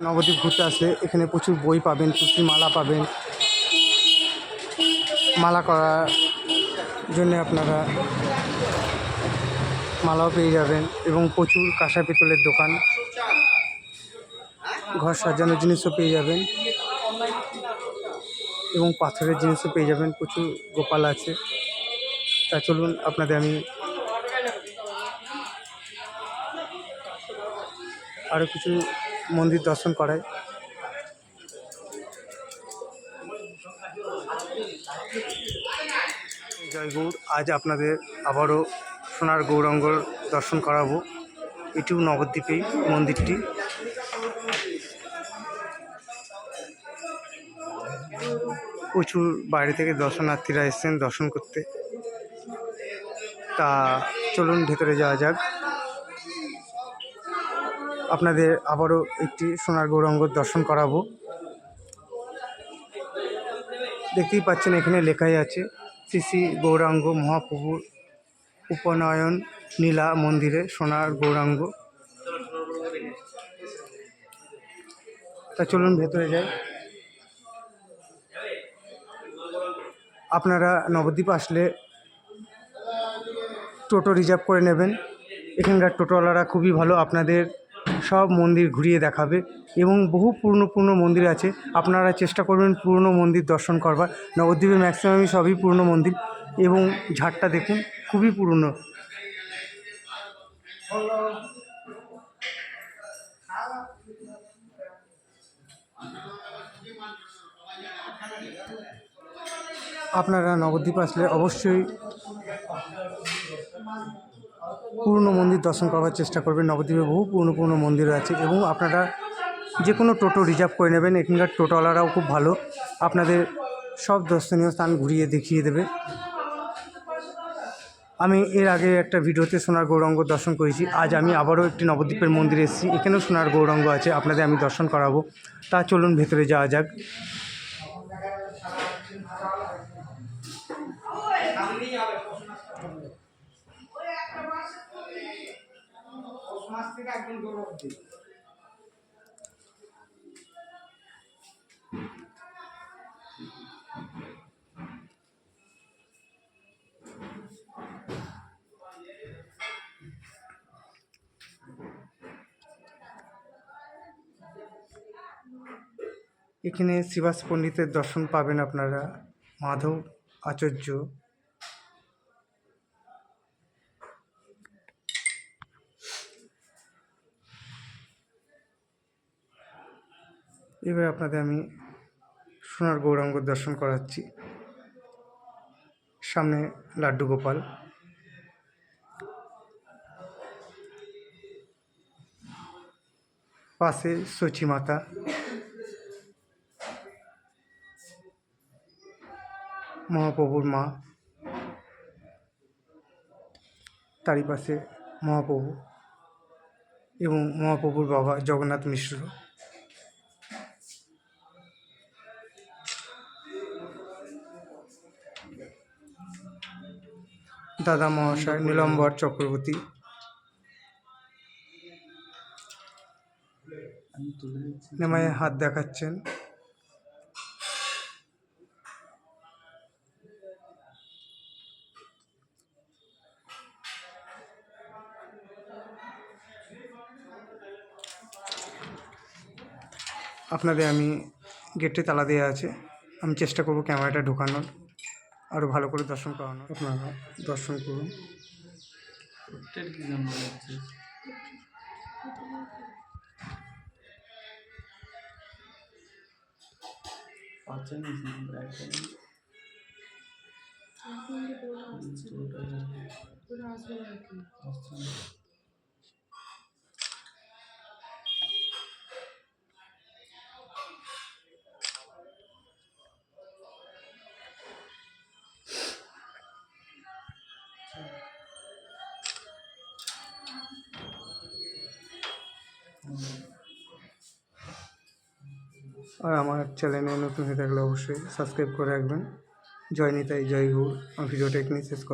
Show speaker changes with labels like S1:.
S1: নবদ্বীপ ঘুরতে আসলে এখানে প্রচুর বই পাবেন টুসি মালা পাবেন। মালা করার জন্য আপনারা মালাও পেয়ে যাবেন এবং প্রচুর কাঁসা পিতলের দোকান। ঘর সাজানোর জিনিসও পেয়ে যাবেন এবং পাথরের জিনিসও পেয়ে যাবেন, প্রচুর গোপাল আছে। তা চলুন, আপনাদের আমি আরও কিছু মন্দির দর্শন করায়। জয় গৌর, আজ আপনাদের আবারও সোনার গৌরাঙ্গর দর্শন করাবো। এটিও নবদ্বীপেই মন্দিরটি। প্রচুর বাইরে থেকে দর্শনার্থীরা এসেছেন দর্শন করতে। তা চলুন, ভেতরে যাওয়া যাক। আপনাদের আবারও একটি সোনার গৌরাঙ্গ দর্শন করাবো। দেখতেই পাচ্ছেন এখানে লেখাই আছে শ্রী শ্রী গৌরাঙ্গ মহাপ্রভুর উপনয়ন নীলা মন্দিরে সোনার গৌরাঙ্গ। তা চলুন ভেতরে যাই। আপনারা নবদ্বীপ আসলে টোটো রিজার্ভ করে নেবেন। এখানকার টোটোওয়ালারা খুবই ভালো, আপনাদের সব মন্দির ঘুরিয়ে দেখাবে এবং বহু পুরনো পুরনো মন্দির আছে। আপনারা চেষ্টা করবেন পুরনো মন্দির দর্শন করবার। নবদ্বীপে ম্যাক্সিমামই সবই পুরনো মন্দির এবং ঝাড়টা দেখুন, খুবই পুরনো। আপনারা নবদ্বীপ আসলে অবশ্যই পুরনো মন্দির দর্শন করার চেষ্টা করবেন নবদ্বীপে বহু পুরনো পুরনো মন্দির আছে এবং আপনারা যে কোনো টোটো রিজার্ভ করে নেবেন। এখানকার টোটোওয়ালারাও খুব ভালো। আপনাদের সব দর্শনীয় স্থান ঘুরিয়ে দেখিয়ে দেবে। আমি এর আগে একটা ভিডিওতে সোনার গৌরঙ্গ দর্শন করেছি। আজ আমি আবারও একটি নবদ্বীপের মন্দিরে এসেছি। এখানেও সোনার গৌরঙ্গ আছে। আপনাদের আমি দর্শন করাবো। তা চলুন, ভেতরে যাওয়া যাক। এখানে শিবাস পণ্ডিতের দর্শন পাবেন আপনারা মাধব আচার্য। এবার আপনাদের আমি সোনার গৌরাঙ্গ দর্শন করাচ্ছি। সামনে লাড্ডু গোপাল। পাশে সচি মাতা। মহাপ্রভুর মা। তারই পাশে মহাপ্রভু এবং মহাপ্রভুর বাবা জগন্নাথ মিশ্র। দাদা মহাশয় নীলম্বর চক্রবর্তী। নেমায় হাত দেখাচ্ছেন। আপনাদের আমি গেটে তালা দেওয়া আছে। আমি চেষ্টা করব ক্যামেরাটা ঢোকানোর। আরও ভালো করে দর্শন করানো আপনারা দর্শন করুন।
S2: হোটেল
S1: আর আমার চ্যানেলে নতুন হয়ে থাকলে অবশ্যই সাবস্ক্রাইব করে রাখবেন। জয় নিতাই, জয় গৌর। ভিডিও ভিডিওটা এখানেই শেষ করলাম।